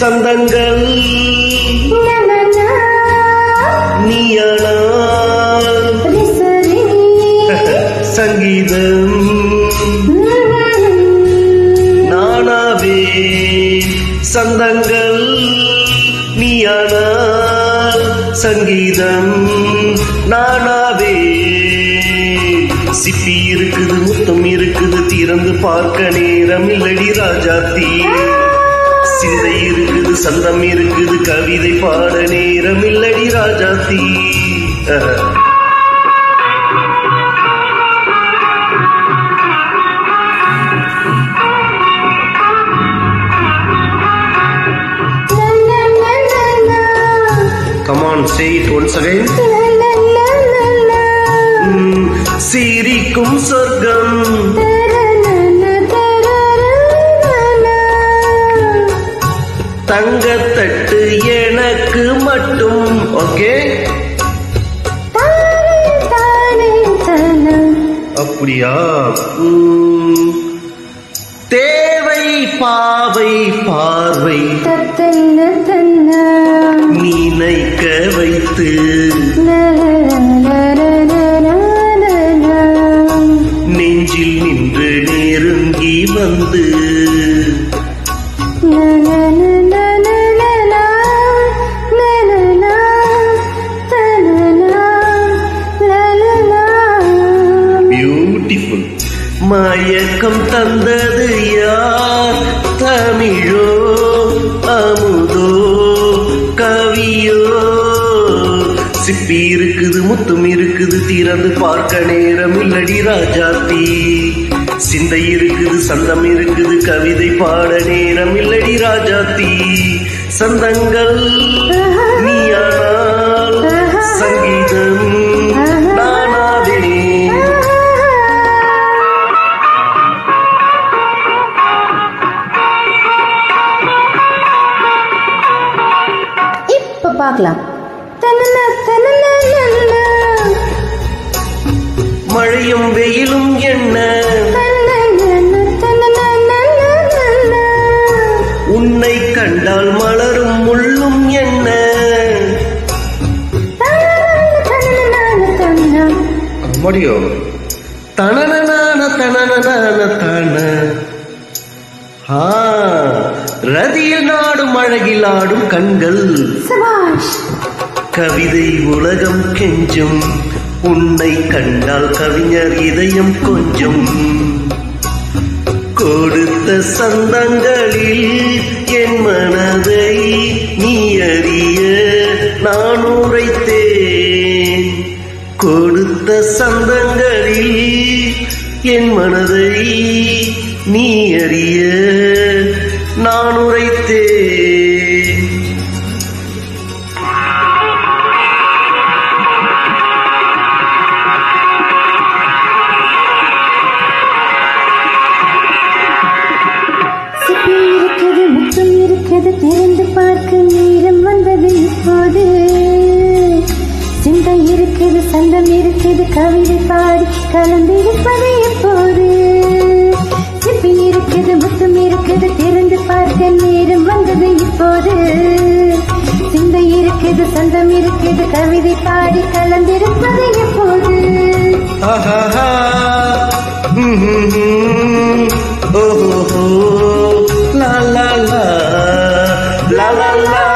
சந்தங்கள் சங்கீதம் நானாவே. சந்தங்கள் நீயானால் சங்கீதம் நானாவே. சிப்பி இருக்குது முத்தம் இருக்குது திறந்து பார்க்க நேரம் இல்லடி ராஜாத்தி சிந்தை இருக்குது சந்தம் இருக்குது கவிதை பாட நேரம் இல்லடி Rajathi say it once again. ம், சிரிக்கும் சொர்க்கம். தங்கத்தட்டு எனக்கு மட்டும். ஓகே அப்படியா? தேவை பாவை பார்வை. நினைக்க வைத்து. மயக்கம் தந்தது யார்? தமிழோ அமுதோ கவியோ? சிப்பி இருக்குது முத்தும் இருக்குது திறந்து பார்க்க நேரம் இல்லடி ராஜாத்தி. சிந்தை இருக்குது சந்தம் இருக்குது கவிதை பாட நேரம் இல்லடி ராஜாத்தி. சந்தங்கள் பார்க்கலாம் தனன, தனன. மழையும் வெயிலும் என்ன தனன, தனன. உன்னை கண்டால் மலரும் முள்ளும் என்ன தனன, தனன. தனனனான தன ஆ ரதியில் நாடும் அழகில் ஆடும் கண்கள். சபாஷ். கவிதை உலகம் கெஞ்சும். உன்னை கண்டால் கவிஞர் இதயம் கொஞ்சம். கொடுத்த சந்தங்களில் என் மனதை நீ அறிய நான் உரைத்தேன். கொடுத்த சந்தங்களில் என் மனதை நீ அறிய நான் உரைத்தேன். இருக்குது இருக்குது திறந்து பார்க்க நேரம் வந்தது இப்போது. சிந்தை இருக்குது சந்தம் இருக்குது கவிதை பாடி கலந்திருப்பது இப்போ. Oh, oh, oh, la la la. La la la.